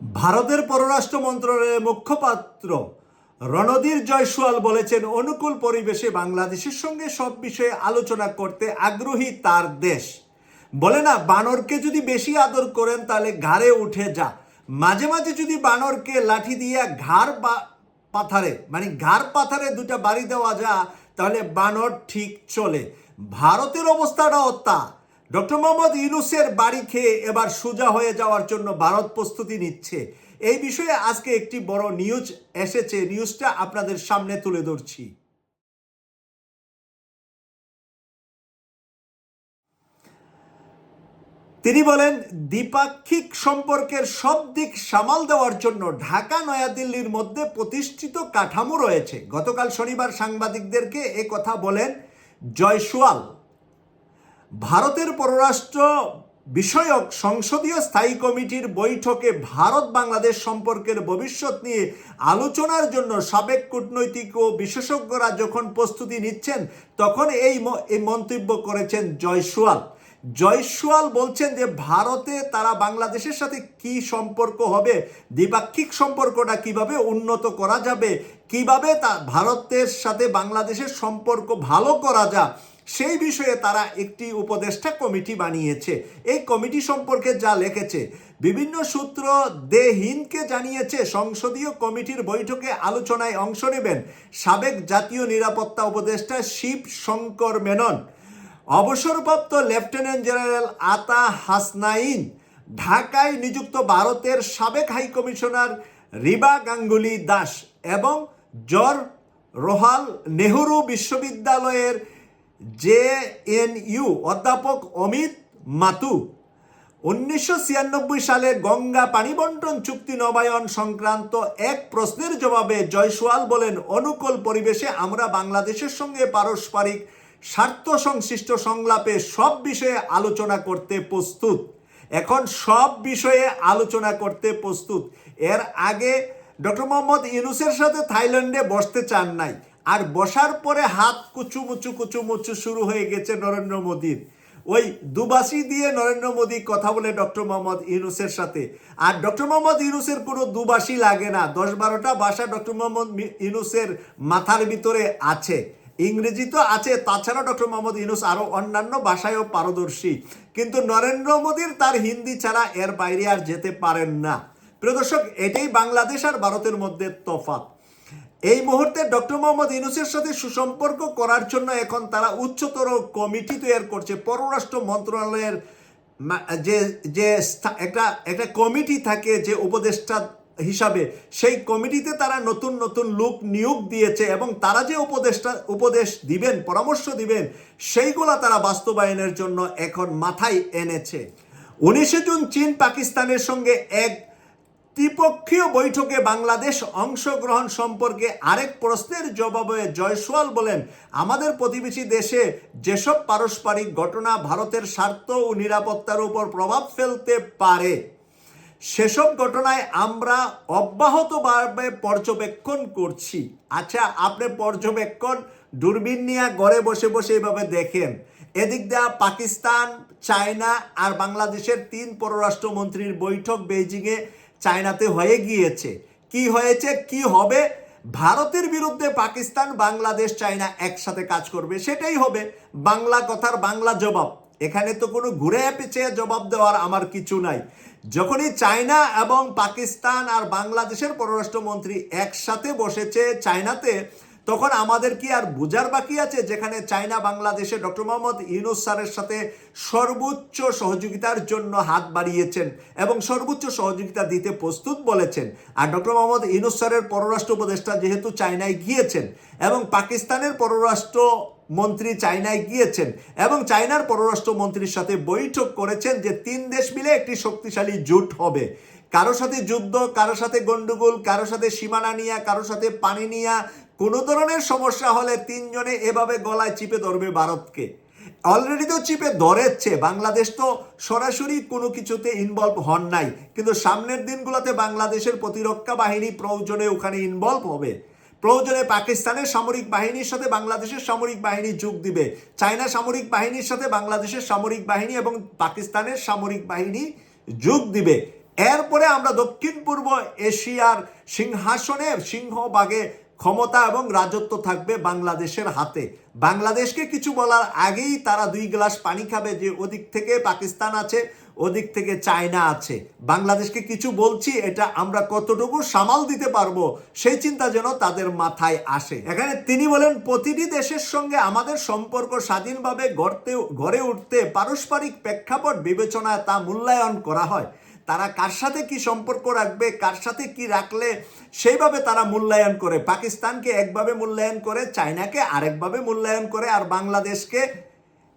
ভারতের পররাষ্ট্র মন্ত্রণালয়ের মুখপাত্র রণধীর জয়সওয়াল বলেছেন, অনুকূল পরিবেশে বাংলাদেশের সঙ্গে সব বিষয়ে আলোচনা করতে আগ্রহী তার দেশ। বলে না, বানরকে যদি বেশি আদর করেন তাহলে ঘাড়ে উঠে যা। মাঝে মাঝে যদি বানরকে লাঠি দিয়ে ঘাড় বা পাথারে মানে ঘাড় পাথারে দুটা বাড়ি দেওয়া যা তাহলে বানর ঠিক চলে। ভারতের অবস্থাটাও তা। ডক্টর মোহাম্মদ ইউনুসের বাড়ি খেয়ে এবার সোজা হয়ে যাওয়ার জন্য ভারত প্রস্তুতি নিচ্ছে। এই বিষয়ে আজকে একটি বড় নিউজ এসেছে। নিউজটা আপনাদের সামনে তুলে ধরছি। তিনি বলেন, দ্বিপাক্ষিক সম্পর্কের সব দিক সামাল দেওয়ার জন্য ঢাকা, নয়াদিল্লির মধ্যে প্রতিষ্ঠিত কাঠামো রয়েছে। গতকাল শনিবার সাংবাদিকদেরকে কথা বলেন জয়সওয়াল। ভারতের পররাষ্ট্র বিষয়ক সংসদীয় স্থায়ী কমিটির বৈঠকে ভারত বাংলাদেশ সম্পর্কের ভবিষ্যৎ নিয়ে আলোচনার জন্য সাবেক কূটনৈতিক ও বিশেষজ্ঞরা যখন প্রস্তুতি নিচ্ছেন, তখন এই মন্তব্য করেছেন জয়সওয়াল। জয়সওয়াল বলছেন যে ভারতে তারা বাংলাদেশের সাথে কি সম্পর্ক হবে, দ্বিপাক্ষিক সম্পর্কটা কীভাবে উন্নত করা যাবে, কীভাবে তা ভারতের সাথে বাংলাদেশের সম্পর্ক ভালো করা যায় সেই বিষয়ে তারা একটি উপদেষ্টা কমিটি বানিয়েছে। এই কমিটি সম্পর্কে যা লিখেছে, বিভিন্ন সূত্র দে হিন্দকে জানিয়েছে, সংসদীয় কমিটির বৈঠকে আলোচনায় অংশ নেবেন সাবেক জাতীয় নিরাপত্তা উপদেষ্টা শিব শঙ্কর মেনন। অবসরপ্রাপ্ত লেফটেন্যান্ট জেনারেল আতা হাসনাইন ঢাকায় নিযুক্ত ভারতের সাবেক হাই কমিশনার রিবা গাঙ্গুলি দাস এবং জর রোহাল নেহরু বিশ্ববিদ্যালয়ের জে এন ইউ, অধ্যাপক অমিত মাতু। উনিশশো ছিয়ানব্বই সালে গঙ্গা পানি বন্টন চুক্তি নবায়ন সংক্রান্ত এক প্রশ্নের জবাবে জয়সওয়াল বলেন, অনুকূল পরিবেশে আমরা বাংলাদেশের সঙ্গে পারস্পরিক স্বার্থ সংশ্লিষ্ট সংলাপে সব বিষয়ে আলোচনা করতে প্রস্তুত। এখন সব বিষয়ে আলোচনা করতে প্রস্তুত। এর আগে ডক্টর মোহাম্মদ ইউনুসের সাথে থাইল্যান্ডে বসতে চান নাই। আর বসার পরে হাত কুচুমুচু কুচুমুচু শুরু হয়ে গেছে নরেন্দ্র মোদীর। ওই দুবাসি দিয়ে নরেন্দ্র মোদী কথা বলে ডক্টর মোহাম্মদ ইউনুসের সাথে। আর ডক্টর মোহাম্মদ ইউনুসের কোনো দুবাসি লাগে না। দশ বারোটা ভাষা ডক্টর মোহাম্মদ ইউনুসের মাথার ভিতরে আছে। ইংরেজি তো আছে তাছাড়া ডক্টর মোহাম্মদ ইউনুস আরও অন্যান্য ভাষায়ও পারদর্শী। কিন্তু নরেন্দ্র মোদীর তার হিন্দি ছাড়া এর বাইরে আর যেতে পারেন না। প্রিয় দর্শক, এটাই বাংলাদেশ আর ভারতের মধ্যে তফাৎ। এই মুহূর্তে ডক্টর মোহাম্মদ ইউনুসের সাথে সুসম্পর্ক করার জন্য এখন তারা উচ্চতর কমিটি তৈরি করছে। পররাষ্ট্র মন্ত্রণালয়ের যে যে একটা একটা কমিটি থাকে যে উপদেষ্টা হিসাবে, সেই কমিটিতে তারা নতুন নতুন লোক নিয়োগ দিয়েছে এবং তারা যে উপদেষ্টা, উপদেশ দিবেন, পরামর্শ দিবেন, সেইগুলা তারা বাস্তবায়নের জন্য এখন মাথায় এনেছে। উনিশে জুন চীন পাকিস্তানের সঙ্গে এক ত্রিপক্ষীয় বৈঠকে বাংলাদেশ অংশগ্রহণ সম্পর্কে আরেক প্রশ্নের জবাবে জয়সওয়াল বলেন, আমাদের প্রতিবেশী দেশে যেসব পারস্পরিক ঘটনা ভারতের স্বার্থ ও নিরাপত্তার উপর প্রভাব ফেলতে পারে, সেসব ঘটনায় আমরা অব্যাহতভাবে পর্যবেক্ষণ করছি। আচ্ছা আপনি পর্যবেক্ষণ দূরবীন নিয়ে ঘরে বসে বসে এইভাবে দেখেন। এদিক দেয়া পাকিস্তান, চায়না আর বাংলাদেশের তিন পররাষ্ট্রমন্ত্রীর বৈঠক বেইজিংয়ে চায়নাতে হয়ে গিয়েছে। কি হয়েছে? কি হবে? ভারতের বিরুদ্ধে পাকিস্তান, বাংলাদেশ, চায়না একসাথে কাজ করবে, সেটাই হবে। বাংলা কথার বাংলা জবাব। এখানে তো কোনো ঘুরে পেঁচে জবাব দেওয়ার আমার কিছু নাই। যখনই চায়না এবং পাকিস্তান আর বাংলাদেশের পররাষ্ট্রমন্ত্রী একসাথে বসেছে চায়নাতে তখন আমাদের কি আর বোঝার বাকি আছে? যেখানে চায়না, বাংলাদেশে ডক্টর মোহাম্মদ ইউনুস স্যারের সাথে সর্বোচ্চ সহযোগিতার জন্য হাত বাড়িয়েছেন এবং সর্বোচ্চ সহযোগিতা দিতে প্রস্তুত বলেছেন। আর ডক্টর মোহাম্মদ ইউনুস স্যারের পররাষ্ট্র উপদেষ্টা যেহেতু চায়নায় গিয়েছেন এবং পাকিস্তানের পররাষ্ট্র মন্ত্রী চায়নায় গিয়েছেন এবং চায়নার পররাষ্ট্র মন্ত্রীর সাথে বৈঠক করেছেন যে তিন দেশ মিলে একটি শক্তিশালী জোট হবে। কারও সাথে যুদ্ধ, কারও সাথে গন্ডগোল কারও সাথে সীমানা নিয়া, কারও সাথে পানি নিয়া কোনো ধরনের সমস্যা হলে তিনজনে এভাবে গলায় চিপে ধরবে ভারতকে। অলরেডি তো চিপে ধরেছে, বাংলাদেশ তো সরাসরি কোনো কিছুতে ইনভলভ হন নাই। কিন্তু সামনের দিনগুলোতে বাংলাদেশের প্রতিরক্ষা বাহিনী প্রয়োজনে ওখানে ইনভলভ হবে। প্রয়োজনে পাকিস্তানের সামরিক বাহিনীর সাথে বাংলাদেশের সামরিক বাহিনী যোগ দিবে। চায়না সামরিক বাহিনীর সাথে বাংলাদেশের সামরিক বাহিনী এবং পাকিস্তানের সামরিক বাহিনী যোগ দিবে। এরপরে আমরা দক্ষিণ পূর্ব এশিয়ার সিংহাসনের সিংহভাগে ক্ষমতা এবং রাজত্ব থাকবে বাংলাদেশের হাতে। বাংলাদেশকে কিছু বলার আগেই তারা দুই গ্লাস পানি খাবে যে ওদিক থেকে পাকিস্তান আছে, ওদিক থেকে চায়না আছে। বাংলাদেশকে কিছু বলছি, এটা আমরা কতটুকু সামাল দিতে পারব সেই চিন্তা যেন তাদের মাথায় আসে। এখানে তিনি বলেন, প্রতিটি দেশের সঙ্গে আমাদের সম্পর্ক স্বাধীনভাবে গড়তে, গড়ে উঠতে পারস্পরিক প্রেক্ষাপট বিবেচনায় তা মূল্যায়ন করা হয়। তারা কার সাথে কি সম্পর্ক রাখবে, কার সাথে কি রাখলে সেইভাবে তারা মূল্যায়ন করে। পাকিস্তানকে একভাবে মূল্যায়ন করে, চায়নাকে আরেকভাবে মূল্যায়ন করে আর বাংলাদেশকে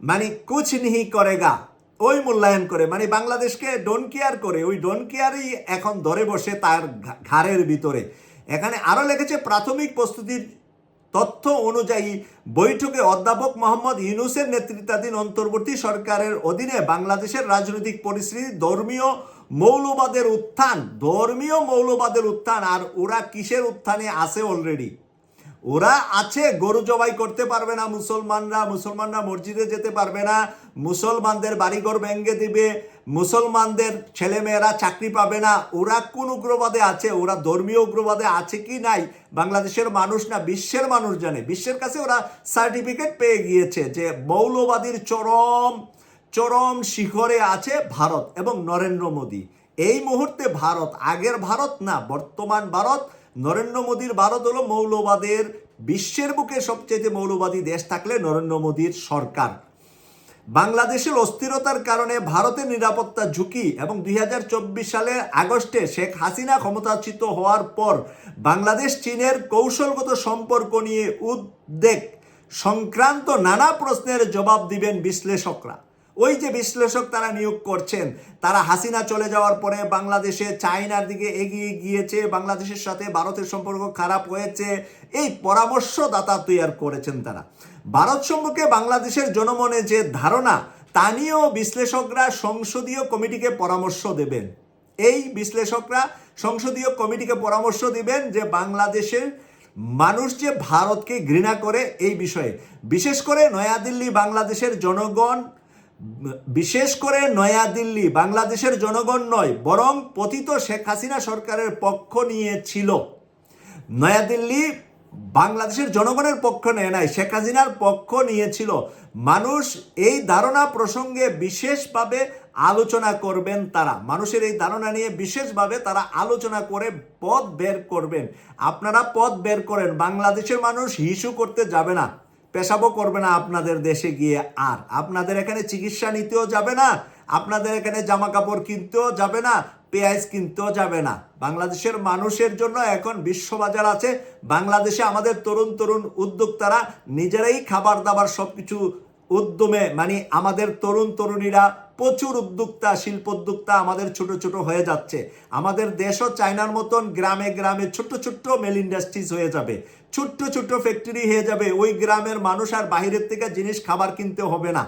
মানে কুছ নিহি করেগা, ওই মূল্যায়ন করে। মানে বাংলাদেশকে ডোন কেয়ার করে, ওই ডোন কেয়ারই এখন ধরে বসে তার ঘাড়ের ভিতরে। এখানে আরও লিখেছে, প্রাথমিক প্রস্তুতির তথ্য অনুযায়ী বৈঠকে অধ্যাপক মোহাম্মদ ইউনুসের নেতৃত্বাধীন অন্তর্বর্তী সরকারের অধীনে বাংলাদেশের রাজনৈতিক পরিস্থিতি ধর্মীয় মৌলবাদের উত্থান, ধর্মীয় মৌলবাদের উত্থান, আর ওরা কিসের উত্থানে আছে অলরেডি ওরা আছে, গরু জবাই করতে পারবে না মুসলমানরা মুসলমানরা মসজিদে যেতে পারবে না, মুসলমানদের বাড়িঘর ভেঙ্গে দিবে, মুসলমানদের ছেলেমেয়েরা চাকরি পাবে না। ওরা কোন উগ্রবাদে আছে? ওরা ধর্মীয় উগ্রবাদে আছে কি নাই? বাংলাদেশের মানুষ না, বিশ্বের মানুষ জানে। বিশ্বের কাছে ওরা সার্টিফিকেট পেয়ে গিয়েছে যে মৌলবাদীর চরম চরম শিখরে আছে ভারত এবং নরেন্দ্র মোদী। এই মুহূর্তে ভারত আগের ভারত না বর্তমান ভারত? নরেন্দ্র মোদীর ভারত হলো মৌলবাদের, বিশ্বের বুকে সবচেয়ে মৌলবাদী দেশ থাকলে নরেন্দ্র মোদীর সরকার। বাংলাদেশের অস্থিরতার কারণে ভারতের নিরাপত্তা ঝুঁকি এবং দুই সালের আগস্টে শেখ হাসিনা ক্ষমতাচ্যুত হওয়ার পর বাংলাদেশ চীনের কৌশলগত সম্পর্ক নিয়ে উদ্বেগ। সংক্রান্ত নানা প্রশ্নের জবাব দিবেন বিশ্লেষকরা। ওই যে বিশ্লেষক তারা নিয়োগ করছেন, তারা হাসিনা চলে যাওয়ার পরে বাংলাদেশে চায়নার দিকে এগিয়ে গিয়েছে, বাংলাদেশের সাথে ভারতের সম্পর্ক খারাপ হয়েছে, এই পরামর্শদাতা তৈরি করেছেন তারা। ভারত সম্পর্কে বাংলাদেশের জনমনে যে ধারণা, তা নিয়েও বিশ্লেষকরা সংসদীয় কমিটিকে পরামর্শ দেবেন। এই বিশ্লেষকরা সংসদীয় কমিটিকে পরামর্শ দিবেন যে বাংলাদেশের মানুষ যে ভারতকে ঘৃণা করে এই বিষয়ে। বিশেষ করে নয়াদিল্লি বাংলাদেশের জনগণ বিশেষ করে নয়াদিল্লি, বাংলাদেশের জনগণ নয়, বরং পতিত শেখ হাসিনা সরকারের পক্ষ নিয়েছিল নয়াদিল্লি বাংলাদেশের জনগণের পক্ষ নেয় নাই, শেখ হাসিনার পক্ষ নিয়েছিল মানুষ এই ধারণা প্রসঙ্গে বিশেষভাবে আলোচনা করবেন তারা। মানুষের এই ধারণা নিয়ে বিশেষভাবে তারা আলোচনা করে পথ বের করবেন। আপনারা পথ বের করেন। বাংলাদেশের মানুষ হিসু করতে যাবে না। পেশাবও করবে না আপনাদের দেশে গিয়ে আর। আপনাদের এখানে চিকিৎসা নিতেও যাবে না, আপনাদের এখানে জামা কাপড় কিনতেও যাবে না, পেঁয়াজ কিনতেও যাবে না। বাংলাদেশের মানুষের জন্য এখন বিশ্ববাজার আছে। বাংলাদেশে আমাদের তরুণ তরুণ উদ্যোক্তারা নিজেরাই খাবার দাবার সব কিছু উদ্যমে মানে আমাদের তরুণ তরুণীরা প্রচুর উদ্যোক্তা, শিল্পোদ্যোক্তা আমাদের ছোট ছোট হয়ে যাচ্ছে। আমাদের দেশও চায়নার মতন গ্রামে গ্রামে ছোট্ট ছোট্ট মেল ইন্ডাস্ট্রিজ হয়ে যাবে। ছোট্ট ছোট্ট ফ্যাক্টরি হয়ে যাবে। ওই গ্রামের মানুষ আর বাহিরের থেকে জিনিস খাবার কিনতে হবে না।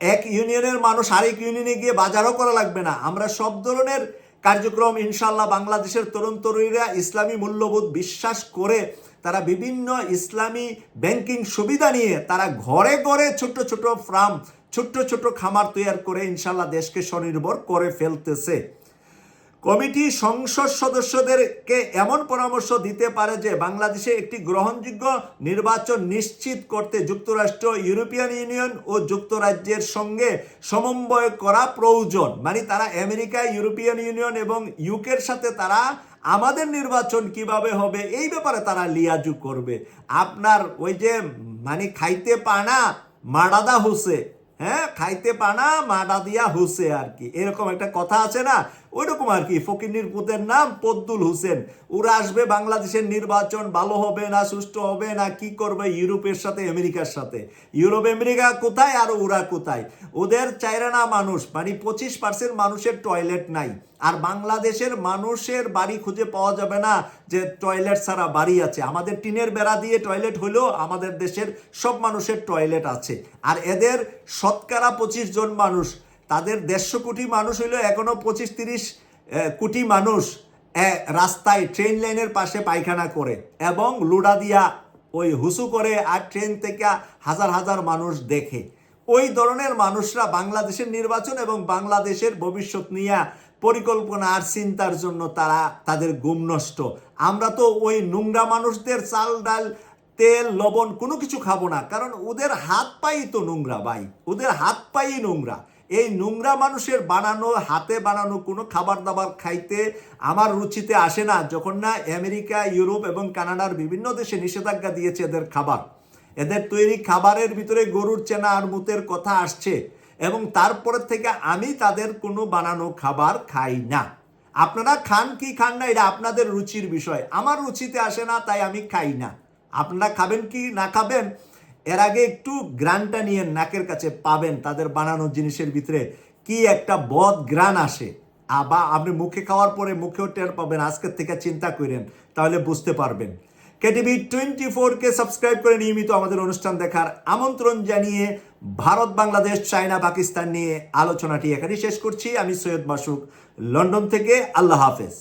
এক ইউনিয়নের মানুষ আরেক ইউনিয়নে গিয়ে বাজারও করা লাগবে না। আমরা সব ধরনের কার্যক্রম ইনশাল্লাহ বাংলাদেশের তরুণ তরুণীরা ইসলামী মূল্যবোধ বিশ্বাস করে তারা বিভিন্ন ইসলামী ব্যাংকিং সুবিধা নিয়ে তারা ঘরে ঘরে ছোট ছোট ফার্ম ছোট্ট ছোট খামার তৈরি করে ইনশাল্লাহ দেশকে স্বনির্ভর করে ফেলতেছে। কমিটি সংসদ সদস্যদেরকে এমন পরামর্শ দিতে পারে যে বাংলাদেশে একটি গ্রহণযোগ্য নির্বাচন নিশ্চিত করতে যুক্তরাষ্ট্র, ইউরোপিয়ান ইউনিয়ন ও যুক্তরাজ্যের সঙ্গে সমন্বয় করা প্রয়োজন। মানে তারা আমেরিকা, ইউরোপিয়ান ইউনিয়ন এবং ইউকের সাথে তারা আমাদের নির্বাচন কীভাবে হবে এই ব্যাপারে তারা লিয়াজু করবে। আপনার ওই যে মানে খাইতে পানা, মাডাদা হুসে হ্যাঁ খাইতে পানা মাডা দিয়া হুসে আর কি। এরকম একটা কথা আছে না ওই রকম আর কি ফকিরনির পুতের নাম পদ্দুল হোসেন। ওরা আসবে বাংলাদেশের নির্বাচন, ভালো হবে না, সুষ্ঠু হবে না, কি করবে ইউরোপের সাথে, আমেরিকার সাথে? ইউরোপ, আমেরিকা কোথায় আর ওরা কোথায়? ওদের চাইরা না মানুষ মানে পঁচিশ পার্সেন্ট মানুষের টয়লেট নাই। আর বাংলাদেশের মানুষের বাড়ি খুঁজে পাওয়া যাবে না যে টয়লেট ছাড়া বাড়ি আছে। আমাদের টিনের বেড়া দিয়ে টয়লেট হলেও আমাদের দেশের সব মানুষের টয়লেট আছে। আর এদের শতকরা পঁচিশ জন মানুষ তাদের দেড়শো কোটি মানুষ হইল এখনও পঁচিশ তিরিশ কোটি মানুষ রাস্তায় ট্রেন লাইনের পাশে পায়খানা করে এবং লুডা দিয়া ওই হুসু করে আর ট্রেন থেকে হাজার হাজার মানুষ দেখে। ওই ধরনের মানুষরা বাংলাদেশের নির্বাচন এবং বাংলাদেশের ভবিষ্যৎ নিয়ে পরিকল্পনা আর চিন্তার জন্য তারা তাদের গুম নষ্ট। আমরা তো ওই নোংরা মানুষদের চাল, ডাল, তেল, লবণ কোনো কিছু খাব না, কারণ ওদের হাত পাই তো নোংরা ভাই, ওদের হাত পাই নোংরা। এই নোংরা মানুষের বানানো, হাতে বানানো কোনো খাবার দাবার খাইতে আমার রুচিতে আসে না, যখন না আমেরিকা, ইউরোপ এবং কানাডার বিভিন্ন দেশে নিষেধাজ্ঞা দিয়েছে এদের খাবার। এদের তৈরি খাবারের ভিতরে গরুর চেনা আর মুতের কথা আসছে এবং তারপরে থেকে আমি তাদের কোনো বানানো খাবার খাই না। আপনারা খান কি খান না, এটা আপনাদের রুচির বিষয়। আমার রুচিতে আসে না, তাই আমি খাই না। আপনারা খাবেন কি না খাবেন? এর আগে একটু গ্রানটা নিয়ে নাকের কাছে পাবেন তাদের বানানো জিনিসের ভিতরে কি একটা বদ গ্রান আসে। আবার আপনি মুখে খাওয়ার পরে মুখেও টের পাবেন, আজকের থেকে চিন্তা করেন, তাহলে বুঝতে পারবেন। কেটিভি টোয়েন্টি ফোরকে সাবস্ক্রাইব করে নিয়মিত আমাদের অনুষ্ঠান দেখার আমন্ত্রণ জানিয়ে ভারত, বাংলাদেশ, চায়না, পাকিস্তান নিয়ে আলোচনাটি এখানেই শেষ করছি। আমি সৈয়দ মাসুক, লন্ডন থেকে আল্লাহ হাফেজ।